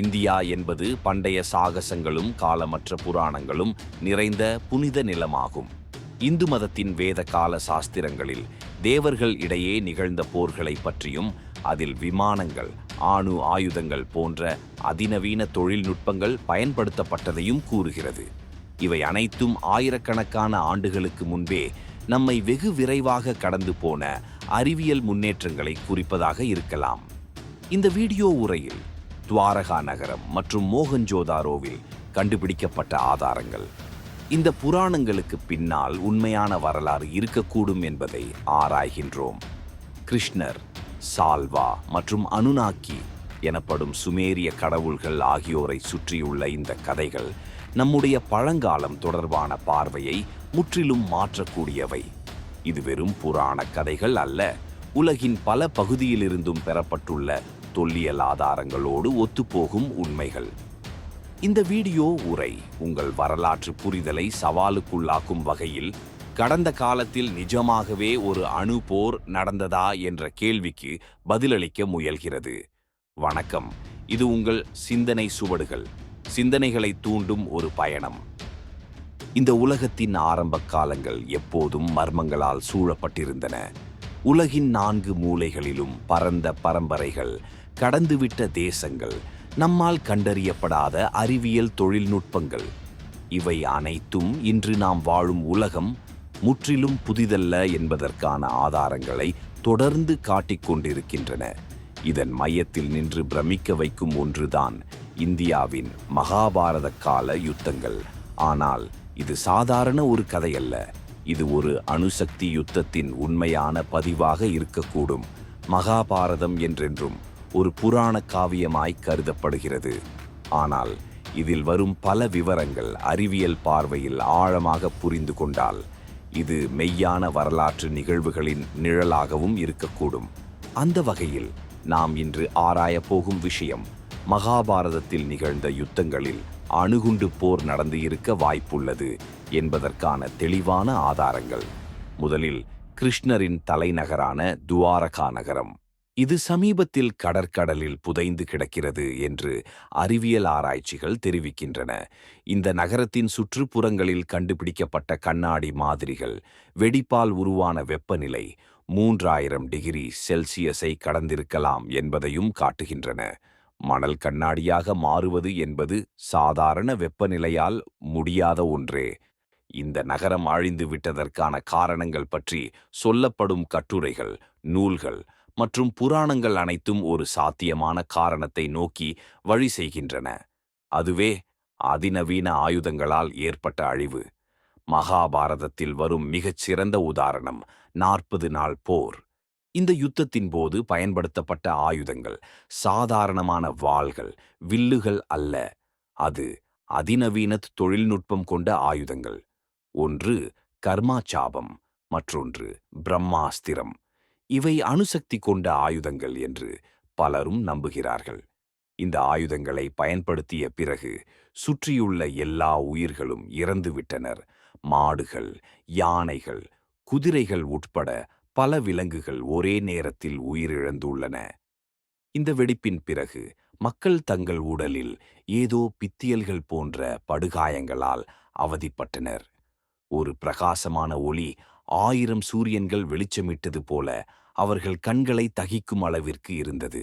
India என்பது பண்டைய சாகசங்களும் காலமற்ற புராணங்களும் நிறைந்த புனித நிலமாகும். இந்து மதத்தின் வேத கால சாஸ்திரங்களில் தேவர்கள் இடையே நிகழ்ந்த போர்களை பற்றியும் அதில் விமானங்கள் ஆணு ஆயுதங்கள் போன்ற அதிநவீன தொழில்நுட்பங்கள் பயன்படுத்தப்பட்டதையும் கூறுகிறது. இவை அனைத்தும் ஆயிரக்கணக்கான ஆண்டுகளுக்கு முன்பே நம்மை வெகு விரைவாக கடந்து போன அறிவியல் முன்னேற்றங்களை குறிப்பதாக இருக்கலாம். இந்த வீடியோ உரையில் துவாரகா நகரம் மற்றும் மோகஞ்சோதாரோவில் கண்டுபிடிக்கப்பட்ட ஆதாரங்கள். இந்த புராணங்களுக்கு பின்னால் உண்மையான வரலாறு இருக்கக்கூடும் என்பதை ஆராய்கின்றோம். கிருஷ்ணர் சால்வா மற்றும் அனுநாக்கி எனப்படும் சுமேரிய கடவுள்கள் ஆகியோரை சுற்றியுள்ள இந்த கதைகள் நம்முடைய பழங்காலம் தொடர்பான பார்வையை முற்றிலும் மாற்றக்கூடியவை. இது வெறும் புராண கதைகள் அல்ல உலகின் பல பகுதியிலிருந்தும் பெறப்பட்டுள்ள தொல்லியல் ஆதாரங்களோடு ஒத்துப்போகும் உண்மைகள். இந்த வீடியோ உரை உங்கள் வரலாற்று புரிதலை சவாலுக்குள்ளாக்கும் வகையில் கடந்த காலத்தில் நிஜமாகவே ஒரு அணு போர் நடந்ததா என்ற கேள்விக்கு பதிலளிக்க முயல்கிறது. வணக்கம். இது உங்கள் சிந்தனை சுவடுகள். சிந்தனைகளை தூண்டும் ஒரு பயணம். இந்த உலகத்தின் ஆரம்ப காலங்கள் எப்போதும் மர்மங்களால் சூழப்பட்டிருந்தன. உலகின் நான்கு மூலைகளிலும் பரந்த பரம்பரைகள் கடந்துவிட்ட தேசங்கள் நம்மால் கண்டறியப்படாத அறிவியல் தொழில்நுட்பங்கள். இவை அனைத்தும் இன்று நாம் வாழும் உலகம் முற்றிலும் புதிதல்ல என்பதற்கான ஆதாரங்களை தொடர்ந்து காட்டிக்கொண்டிருக்கின்றன இதன் மையத்தில் நின்று பிரமிக்க வைக்கும் ஒன்றுதான் இந்தியாவின் மகாபாரத கால யுத்தங்கள். ஆனால் இது சாதாரண ஒரு கதையல்ல. இது ஒரு அணுசக்தி யுத்தத்தின் உண்மையான பதிவாக இருக்கக்கூடும். மகாபாரதம் என்றென்றும் ஒரு புராண காவியமாய் கருதப்படுகிறது. ஆனால் இதில் வரும் பல விவரங்கள் அறிவியல் பார்வையில் ஆழமாக புரிந்து கொண்டால் இது மெய்யான வரலாற்று நிகழ்வுகளின் நிழலாகவும் இருக்கக்கூடும். அந்த வகையில் நாம் இன்று ஆராயப் போகும் விஷயம் மகாபாரதத்தில் நிகழ்ந்த யுத்தங்களில் அணுகுண்டு போர் நடந்து இருக்க வாய்ப்புள்ளது என்பதற்கான தெளிவான ஆதாரங்கள். முதலில் கிருஷ்ணரின் தலைநகரான துவாரகா நகரம். இது சமீபத்தில் கடற்கடலில் புதைந்து கிடக்கிறது என்று அறிவியல் ஆராய்ச்சிகள் தெரிவிக்கின்றன. இந்த நகரத்தின் சுற்றுப்புறங்களில் கண்டுபிடிக்கப்பட்ட கண்ணாடி மாதிரிகள் வெடிப்பால் உருவான வெப்பநிலை மூன்றாயிரம் டிகிரி செல்சியஸை கடந்திருக்கலாம் என்பதையும் காட்டுகின்றன. மணல் கண்ணாடியாக மாறுவது என்பது சாதாரண வெப்பநிலையால் முடியாத ஒன்றே. இந்த நகரம் அழிந்து விட்டதற்கான காரணங்கள் பற்றி சொல்லப்படும் கட்டுரைகள் நூல்கள் மற்றும் புராணங்கள் அனைத்தும் ஒரு சாத்தியமான காரணத்தை நோக்கி வழி செய்கின்றன. அதுவே அதிநவீன ஆயுதங்களால் ஏற்பட்ட அழிவு. மகாபாரதத்தில் வரும் மிகச் சிறந்த உதாரணம் நாற்பது நாள் போர். இந்த யுத்தத்தின் போது பயன்படுத்தப்பட்ட ஆயுதங்கள் சாதாரணமான வாள்கள் வில்லுகள் அல்ல. அது அதிநவீன தொழில்நுட்பம் கொண்ட ஆயுதங்கள். ஒன்று கர்மாச்சாபம் மற்றொன்று பிரம்மாஸ்திரம். இவை அணுசக்தி கொண்ட ஆயுதங்கள் என்று பலரும் நம்புகிறார்கள். இந்த ஆயுதங்களை பயன்படுத்திய பிறகு சுற்றியுள்ள எல்லா உயிர்களும் இறந்துவிட்டனர் மாடுகள் யானைகள் குதிரைகள் உட்பட பல விலங்குகள் ஒரே நேரத்தில் உயிரிழந்துள்ளன. இந்த வெடிப்பின் பிறகு மக்கள் தங்கள் உடலில் ஏதோ பித்தியல்கள் போன்ற படுகாயங்களால் அவதிப்பட்டனர். ஒரு பிரகாசமான ஒளி ஆயிரம் சூரியன்கள் வெளிச்சமிட்டது போல அவர்கள் கண்களை தகிக்கும் அளவிற்கு இருந்தது.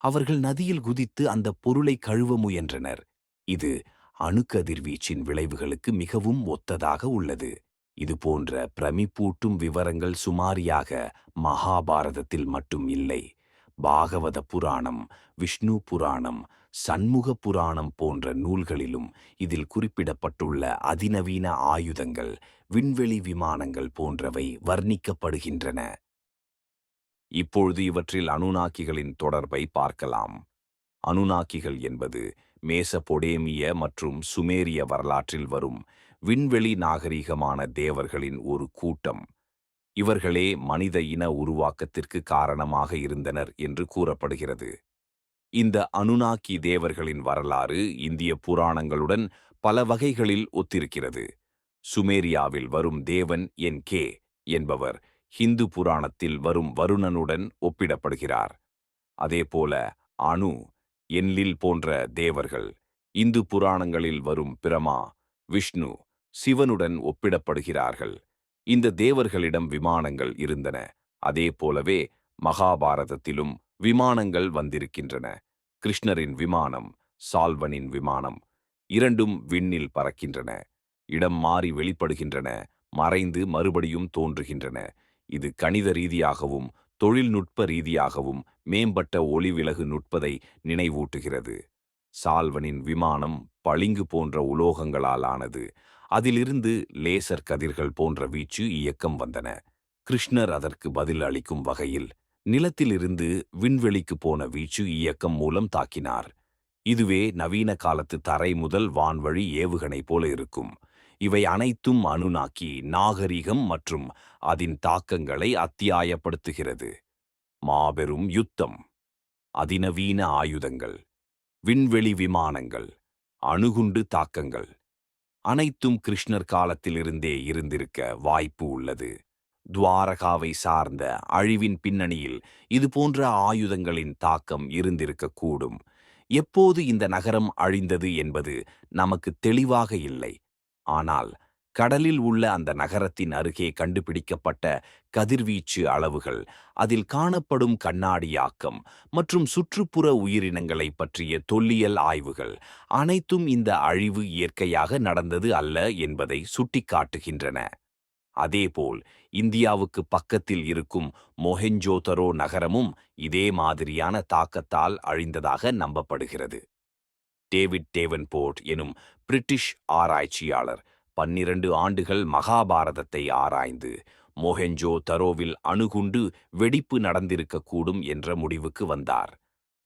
அவர்கள் நதியில் குதித்து அந்த பொருளை கழுவ முயன்றனர். இது அணுக்கதிர்வீச்சின் விளைவுகளுக்கு மிகவும் ஒத்ததாக உள்ளது. இது போன்ற பிரமிப்பூட்டும் விவரங்கள் சுமாரியாக மகாபாரதத்தில் மட்டும் இல்லை. பாகவத புராணம் விஷ்ணு புராணம் சண்முக புராணம் போன்ற நூல்களிலும் இதில் குறிப்பிடப்பட்டுள்ள அதிநவீன ஆயுதங்கள் விண்வெளி விமானங்கள் போன்றவை வர்ணிக்கப்படுகின்றன. இப்பொழுது இவற்றில் அனுநாக்கிகளின் தொடர்பை பார்க்கலாம். அனுநாக்கிகள் என்பது மேசபொடேமிய மற்றும் சுமேரிய வரலாற்றில் வரும் விண்வெளி நாகரிகமான தேவர்களின் ஒரு கூட்டம். இவர்களே மனித இன உருவாக்கத்திற்கு காரணமாக இருந்தனர் என்று கூறப்படுகிறது. இந்த அனுநாக்கி தேவர்களின் வரலாறு இந்திய புராணங்களுடன் பல வகைகளில் ஒத்திருக்கிறது. சுமேரியாவில் வரும் தேவன் என் கே என்பவர் ஹிந்து புராணத்தில் வரும் வருணனுடன் ஒப்பிடப்படுகிறார். அதேபோல அணு என்லில் போன்ற தேவர்கள் இந்து புராணங்களில் வரும் பிரமா விஷ்ணு சிவனுடன் ஒப்பிடப்படுகிறார்கள். இந்த தேவர்களிடம் விமானங்கள் இருந்தன. அதே போலவே மகாபாரதத்திலும் விமானங்கள் வந்திருக்கின்றன. கிருஷ்ணரின் விமானம் சால்வனின் விமானம் இரண்டும் விண்ணில் பறக்கின்றன. இடம் மாறி வெளிப்படுகின்றன மறைந்து மறுபடியும் தோன்றுகின்றன. இது கணித ரீதியாகவும் தொழில்நுட்ப ரீதியாகவும் மேம்பட்ட ஒளிவிலகு நுட்பதை நினைவூட்டுகிறது. சால்வனின் விமானம் பளிங்கு போன்ற உலோகங்களால் ஆனது அதிலிருந்து லேசர் கதிர்கள் போன்ற வீச்சு இயக்கம் வந்தன. கிருஷ்ணர் அதற்கு பதில் அளிக்கும் வகையில் நிலத்திலிருந்து விண்வெளிக்கு போன வீச்சு இயக்கம் மூலம் தாக்கினார். இதுவே நவீன காலத்து தரை முதல் வான்வழி ஏவுகணை போல இருக்கும். இவை அனைத்தும் அணுநாக்கி நாகரிகம் மற்றும் அதன் தாக்கங்களை அத்தியாயப்படுத்துகிறது. மாபெரும் யுத்தம் அதிநவீன ஆயுதங்கள் விண்வெளி விமானங்கள் அணுகுண்டு தாக்கங்கள் அனைத்தும் கிருஷ்ணர் காலத்திலிருந்தே இருந்திருக்க வாய்ப்பு உள்ளது. துவாரகாவை சார்ந்த அழிவின் பின்னணியில் இதுபோன்ற ஆயுதங்களின் தாக்கம் இருந்திருக்கக்கூடும் எப்போது இந்த நகரம் அழிந்தது என்பது நமக்கு தெளிவாக இல்லை. ஆனால் கடலில் உள்ள அந்த நகரத்தின் அருகே கண்டுபிடிக்கப்பட்ட கதிர்வீச்சு அளவுகள் அதில் காணப்படும் கண்ணாடியாக்கம் மற்றும் சுற்றுப்புற உயிரினங்களை பற்றிய தொல்லியல் ஆய்வுகள் அனைத்தும் இந்த அழிவு இயற்கையாக நடந்தது அல்ல என்பதை சுட்டிக்காட்டுகின்றன. அதேபோல் இந்தியாவுக்கு பக்கத்தில் இருக்கும் மொஹெஞ்சோதரோ நகரமும் இதே மாதிரியான தாக்கத்தால் அழிந்ததாக நம்பப்படுகிறது. டேவிட் டேவன்போர்ட் எனும் பிரிட்டிஷ் ஆராய்ச்சியாளர் பன்னிரண்டு ஆண்டுகள் மகாபாரதத்தை ஆராய்ந்து மொஹெஞ்சோ தரோவில் அணுகுண்டு வெடிப்பு நடந்திருக்கக்கூடும் என்ற முடிவுக்கு வந்தார்.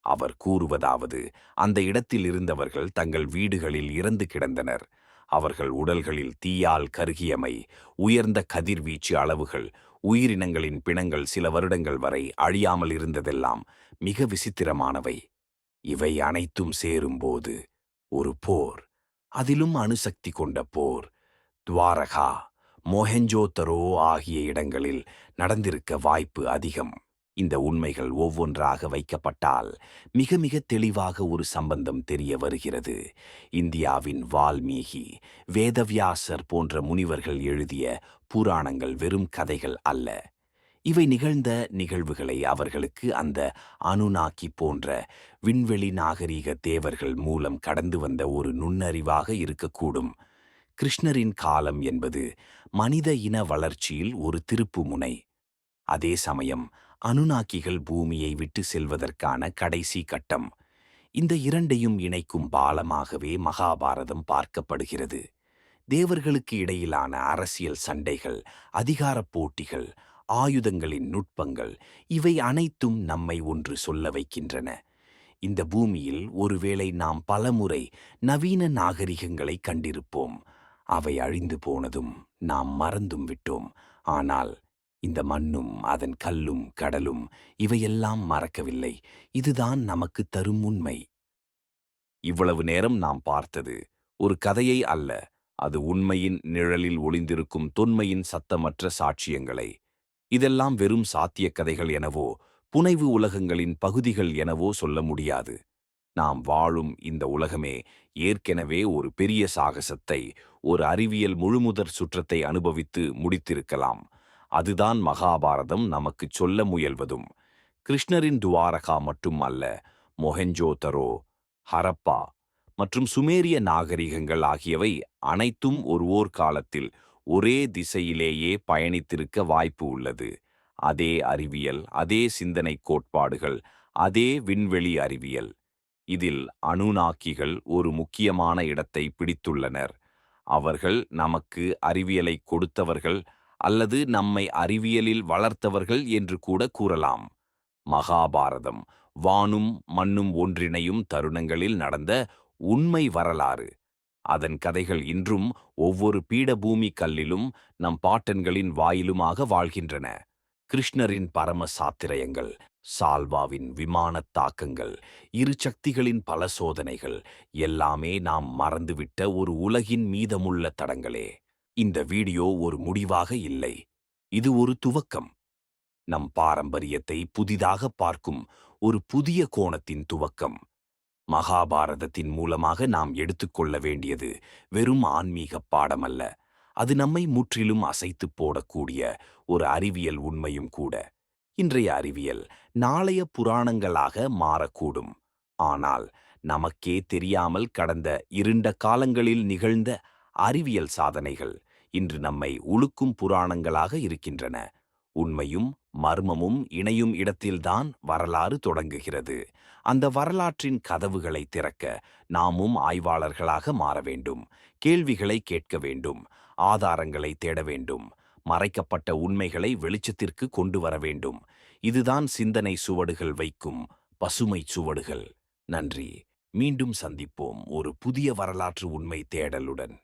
அவர் கூறுவதாவது அந்த இடத்தில் இருந்தவர்கள் தங்கள் வீடுகளில் இறந்து கிடந்தனர். அவர்கள் உடல்களில் தீயால் கருகியமை உயர்ந்த கதிர்வீச்சு அளவுகள் உயிரினங்களின் பிணங்கள் சில வருடங்கள் வரை அழியாமல் இருந்ததெல்லாம் மிக விசித்திரமானவை. இவை அனைத்தும் சேரும்போது ஒரு போர் அதிலும் அணுசக்தி கொண்ட போர். துவாரகா மொஹெஞ்சோதரோ ஆகிய இடங்களில் நடந்திருக்க வாய்ப்பு அதிகம். இந்த உண்மைகள் ஒவ்வொன்றாக வைக்கப்பட்டால் மிக மிக தெளிவாக ஒரு சம்பந்தம் தெரிய வருகிறது. இந்தியாவின் வால்மீகி வேதவியாசர் போன்ற முனிவர்கள் எழுதிய புராணங்கள் வெறும் கதைகள் அல்ல. இவை நிகழ்ந்த நிகழ்வுகளை அவர்களுக்கு அந்த அனுநாக்கி போன்ற விண்வெளி நாகரீக தேவர்கள் மூலம் கடந்து வந்த ஒரு நுண்ணறிவாக இருக்கக்கூடும். கிருஷ்ணரின் காலம் என்பது மனித இன வளர்ச்சியில் ஒரு திருப்பு முனை அதே சமயம் அனுநாக்கிகள் பூமியை விட்டு செல்வதற்கான கடைசி கட்டம். இந்த இரண்டையும் இணைக்கும் பாலமாகவே மகாபாரதம் பார்க்கப்படுகிறது. தேவர்களுக்கு இடையிலான அரசியல் சண்டைகள் அதிகாரப் போட்டிகள் ஆயுதங்களின் நுட்பங்கள் இவை அனைத்தும் நம்மை ஒன்று சொல்ல வைக்கின்றன. இந்த பூமியில் ஒருவேளை நாம் பலமுறை நவீன நாகரிகங்களை கண்டிருப்போம். அவை அழிந்து போனதும் நாம் மறந்தும் விட்டோம். ஆனால் இந்த மண்ணும் அதன் கல்லும் கடலும் இவையெல்லாம் மறக்கவில்லை. இதுதான் நமக்கு தரும் உண்மை. இவ்வளவு நேரம் நாம் பார்த்தது ஒரு கதையை அல்ல. அது உண்மையின் நிழலில் ஒளிந்திருக்கும் தொன்மையின் சத்தமற்ற சாட்சியங்களை இதெல்லாம் வெறும் சாத்திய கதைகள் எனவோ புனைவு உலகங்களின் பகுதிகள் எனவோ சொல்ல முடியாது. நாம் வாழும் இந்த உலகமே ஏற்கெனவே ஒரு பெரிய சாகசத்தை ஒரு அறிவியல் முழுமுதற் சுற்றத்தை அனுபவித்து முடித்திருக்கலாம். அதுதான் மகாபாரதம் நமக்கு சொல்ல முயல்வதும். கிருஷ்ணரின் துவாரகா மட்டும் அல்ல மொஹெஞ்சோ தரோ ஹரப்பா மற்றும் சுமேரிய நாகரிகங்கள் ஆகியவை அனைத்தும் ஒரு ஓர் காலத்தில் ஒரே திசையிலேயே பயணித்திருக்க வாய்ப்பு உள்ளது. அதே அறிவியல் அதே சிந்தனை கோட்பாடுகள் அதே விண்வெளி அறிவியல். இதில் அணுநாக்கிகள் ஒரு முக்கியமான இடத்தை பிடித்துள்ளனர். அவர்கள் நமக்கு அறிவியலை கொடுத்தவர்கள் அல்லது நம்மை அறிவியலில் வளர்த்தவர்கள் என்று கூட கூறலாம். மகாபாரதம் வானும் மண்ணும் ஒன்றிணையும் தருணங்களில் நடந்த உண்மை வரலாறு. அதன் கதைகள் இன்றும் ஒவ்வொரு பீடபூமி கல்லிலும் நம் பாட்டன்களின் வாயிலுமாக வாழ்கின்றன. கிருஷ்ணரின் பரம சாத்திரயங்கள் சால்வாவின் விமானத் தாக்கங்கள் இரு சக்திகளின் பல சோதனைகள் எல்லாமே நாம் மறந்துவிட்ட ஒரு உலகின் மீதமுள்ள தடங்களே. இந்த வீடியோ ஒரு முடிவாக இல்லை. இது ஒரு துவக்கம். நம் பாரம்பரியத்தை புதிதாக பார்க்கும் ஒரு புதிய கோணத்தின் துவக்கம். மகாபாரதத்தின் மூலமாக நாம் எடுத்துக்கொள்ள வேண்டியது வெறும் ஆன்மீக பாடமல்ல. அது நம்மை முற்றிலும் அசைத்துப் போடக்கூடிய ஒரு அறிவியல் உண்மையும் கூட. இன்றைய அறிவியல் நாளைய புராணங்களாக மாறக்கூடும். ஆனால் நமக்கே தெரியாமல் கடந்த இருண்ட காலங்களில் நிகழ்ந்த அறிவியல் சாதனைகள் இன்று நம்மை உழுக்கும் புராணங்களாக இருக்கின்றன. உண்மையும் மர்மமும் இணையும் இடத்தில்தான் வரலாறு தொடங்குகிறது. அந்த வரலாற்றின் கதவுகளை திறக்க நாமும் ஆய்வாளர்களாக மாற வேண்டும் கேள்விகளை கேட்க வேண்டும் ஆதாரங்களை தேட வேண்டும் மறைக்கப்பட்ட உண்மைகளை வெளிச்சத்திற்கு கொண்டு வர வேண்டும். இதுதான் சிந்தனை சுவடுகள் வைக்கும் பசுமை சுவடுகள். நன்றி. மீண்டும் சந்திப்போம் ஒரு புதிய வரலாற்று உண்மை தேடலுடன்.